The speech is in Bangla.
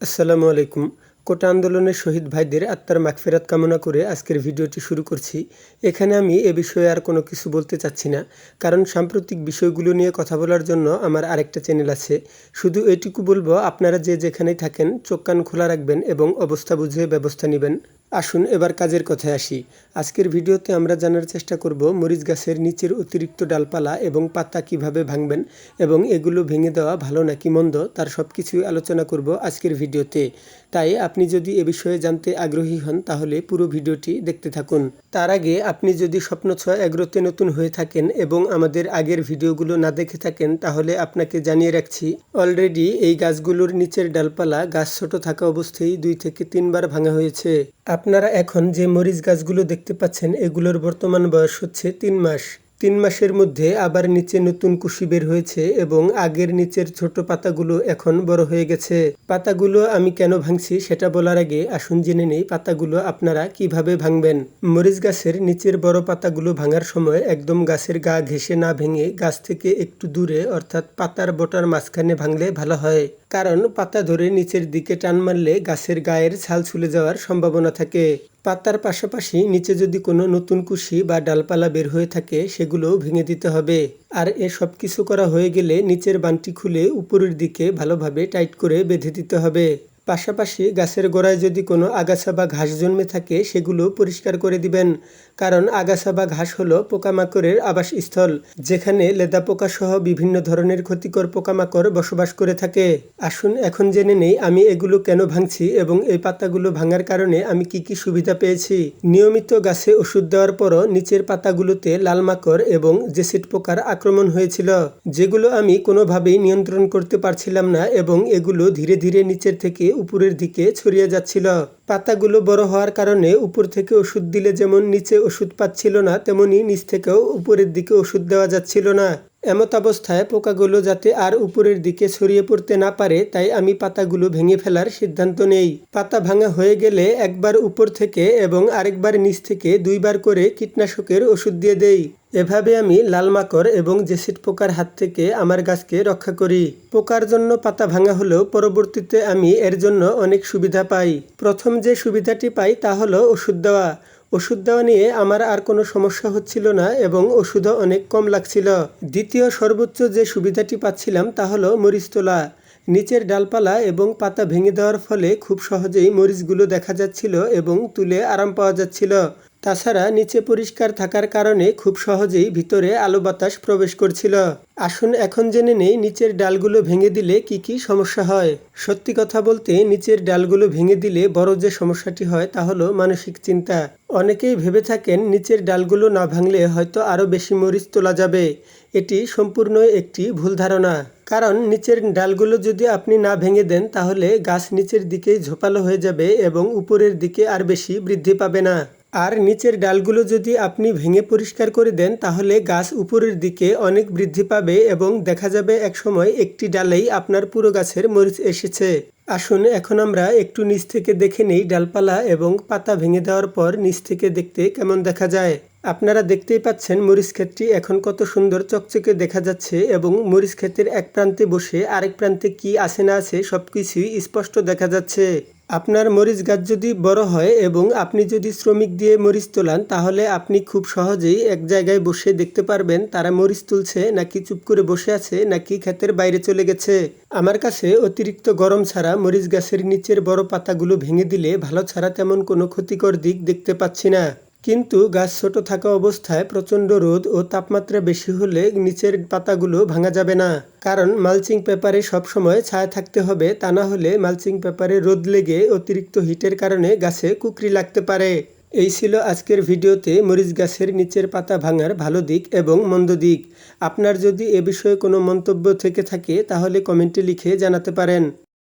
আসসালামু আলাইকুম। কোটা আন্দোলনের শহীদ ভাইদের আত্মার মাগফেরাত কামনা করে আজকের ভিডিওটি শুরু করছি। এখানে আমি এ বিষয়ে আর কোনো কিছু বলতে চাচ্ছি না। কারণ সাম্প্রতিক বিষয়গুলো নিয়ে কথা বলার জন্য আমার আরেকটা চ্যানেল আছে। শুধু এটুকু বলব, আপনারা যে যেখানেই থাকেন, চোখ কান খোলা রাখবেন এবং অবস্থা বুঝে ব্যবস্থা নেবেন। আসুন এবার কাজের কথায় আসি। আজকের ভিডিওতে আমরা জানার চেষ্টা করব মরিচ গাছের নিচের অতিরিক্ত ডালপালা এবং পাতা কীভাবে ভাঙবেন এবং এগুলো ভেঙে দেওয়া ভালো নাকি মন্দ তার সব কিছুই আলোচনা করব আজকের ভিডিওতে। তাই আপনি যদি এ বিষয়ে জানতে আগ্রহী হন তাহলে পুরো ভিডিওটি দেখতে থাকুন। তার আগে আপনি যদি স্বপ্ন ছয় এগ্রোতে নতুন হয়ে থাকেন এবং আমাদের আগের ভিডিওগুলো না দেখে থাকেন তাহলে আপনাকে জানিয়ে রাখছি, অলরেডি এই গাছগুলোর নিচের ডালপালা গাছ ছোট থাকা অবস্থায় দুই থেকে তিনবার ভাঙা হয়েছে। আপনারা এখন যে মরিচ গাছগুলো দেখতে পাচ্ছেন এগুলোর বর্তমান বয়স হচ্ছে তিন মাস। তিন মাসের মধ্যে আবার নিচে নতুন কুশি বের হয়েছে এবং আগের নিচের ছোট পাতাগুলো এখন বড় হয়ে গেছে। পাতাগুলো আমি কেন ভাঙছি সেটা বলার আগে আসুন জেনে নেই পাতাগুলো আপনারা কীভাবে ভাঙবেন। মরিচ গাছের নিচের বড় পাতাগুলো ভাঙার সময় একদম গাছের গা ঘেঁষে না ভেঙে গাছ থেকে একটু দূরে অর্থাৎ পাতার বোটার মাঝখানে ভাঙলে ভালো হয়। কারণ পাতা ধরে নিচের দিকে টান মারলে গাছের গায়ের ছাল ছুলে যাওয়ার সম্ভাবনা থাকে। পাতার পাশাপাশি নিচে যদি কোনো নতুন কুশি বা ডালপালা বের হয়ে থাকে, সেগুলোও ভেঙে দিতে হবে। আর এ সব কিছু করা হয়ে গেলে নিচের বানটি খুলে উপরের দিকে ভালোভাবে টাইট করে বেঁধে দিতে হবে। পাশাপাশি গাছের গোড়ায় যদি কোনো আগাছা বা ঘাস জন্মে থাকে, সেগুলো পরিষ্কার করে দিবেন। কারণ আগাছা বা ঘাস হলো পোকামাকড়ের আবাসস্থল, যেখানে লেদা পোকা সহ বিভিন্ন ধরনের ক্ষতিকর পোকামাকড় বসবাস করে থাকে। আসুন এখন জেনে নেই আমি এগুলো কেন ভাঙছি এবং এই পাতাগুলো ভাঙার কারণে আমি কি কি সুবিধা পেয়েছি। নিয়মিত গাছে ওষুধ দেওয়ার পরও নিচের পাতাগুলোতে লাল মাকড় এবং জেসিড পোকার আক্রমণ হয়েছিল, যেগুলো আমি কোনোভাবেই নিয়ন্ত্রণ করতে পারছিলাম না এবং এগুলো ধীরে ধীরে নিচের থেকে উপরের দিকে ছড়িয়ে যাচ্ছিল। পাতাগুলো বড় হওয়ার কারণে উপর থেকে ওষুধ দিলে যেমন নিচে ওষুধ পাচ্ছিল না, তেমনি নিচ থেকেও উপরের দিকে ওষুধ দেওয়া যাচ্ছিল না। এমত অবস্থায় পোকাগুলো যাতে আর উপরের দিকে ছড়িয়ে পড়তে না পারে, তাই আমি পাতাগুলো ভেঙে ফেলার সিদ্ধান্ত নেই। পাতা ভাঙা হয়ে গেলে একবার উপর থেকে এবং আরেকবার নিচ থেকে দুইবার করে কীটনাশকের ওষুধ দিয়ে দেই। এভাবে আমি লাল মাকড় এবং জেসিড পোকার হাত থেকে আমার গাছকে রক্ষা করি। পোকার জন্য পাতা ভাঙা হলেও পরবর্তীতে আমি এর জন্য অনেক সুবিধা পাই। প্রথম যে সুবিধাটি পাই তা হলো ওষুধ দেওয়া। ওষুধ দেওয়া নিয়ে আমার আর কোনো সমস্যা হচ্ছিল না এবং ওষুধও অনেক কম লাগছিল। দ্বিতীয় সর্বোচ্চ যে সুবিধাটি পাচ্ছিলাম তা হলো মরিচ তোলা। নিচের ডালপালা এবং পাতা ভেঙে দেওয়ার ফলে খুব সহজেই মরিচগুলো দেখা যাচ্ছিল এবং তুলে আরাম পাওয়া যাচ্ছিল। তাছাড়া নিচে পরিষ্কার থাকার কারণে খুব সহজেই ভিতরে আলো বাতাস প্রবেশ করছিল। আসুন এখন জেনে নেই নিচের ডালগুলো ভেঙে দিলে কি কি সমস্যা হয়। সত্যি কথা বলতে নিচের ডালগুলো ভেঙে দিলে বড় যে সমস্যাটি হয় তা হলো মানসিক চিন্তা। অনেকেই ভেবে থাকেন নিচের ডালগুলো না ভাঙলে হয়তো আরও বেশি মরিচ তোলা যাবে। এটি সম্পূর্ণ একটি ভুল ধারণা। কারণ নিচের ডালগুলো যদি আপনি না ভেঙে দেন তাহলে গাছ নিচের দিকেই ঝোপালো হয়ে যাবে এবং উপরের দিকে আর বেশি বৃদ্ধি পাবে না। আর নিচের ডালগুলো যদি আপনি ভেঙে পরিষ্কার করে দেন, তাহলে গাছ উপরের দিকে অনেক বৃদ্ধি পাবে এবং দেখা যাবে একসময় একটি ডালেই আপনার পুরো গাছের মরিচ এসেছে। আসুন, এখন আমরা একটু নিচ থেকে দেখে নেই ডালপালা এবং পাতা ভেঙে দেওয়ার পর নিচ থেকে দেখতে কেমন দেখা যায়। আপনারা দেখতেই পাচ্ছেন মরিচ ক্ষেতটি এখন কত সুন্দর চকচকে দেখা যাচ্ছে এবং মরিচ ক্ষেতের এক প্রান্তে বসে আরেক প্রান্তে কি আছে না আছে সব কিছুই স্পষ্ট দেখা যাচ্ছে। আপনার মরিচ গাছ যদি বড় হয় এবং আপনি যদি শ্রমিক দিয়ে মরিচ তোলান, তাহলে আপনি খুব সহজেই এক জায়গায় বসে দেখতে পারবেন তারা মরিচ তুলছে নাকি চুপ করে বসে আছে নাকি ক্ষেতের বাইরে চলে গেছে। আমার কাছে অতিরিক্ত গরম ছাড়া মরিচ গাছের নিচের বড় পাতাগুলো ভেঙে দিলে ভালো ছাড়া তেমন কোনো ক্ষতিকর দিক দেখতে পাচ্ছি না। কিন্তু গাছ ছোট থাকা অবস্থায় প্রচণ্ড রোদ ও তাপমাত্রা বেশি হলে নিচের পাতাগুলো ভাঙা যাবে না। কারণ মালচিং পেপারে সবসময় ছায়া থাকতে হবে, তা না হলে মালচিং পেপারে রোদ লেগে অতিরিক্ত হিটের কারণে গাছে কুকরি লাগতে পারে। এই ছিল আজকের ভিডিওতে মরিচ গাছের নিচের পাতা ভাঙার ভালো দিক এবং মন্দ দিক। আপনার যদি এ বিষয়ে কোনো মন্তব্য থেকে থাকে, তাহলে কমেন্টে লিখে জানাতে পারেন।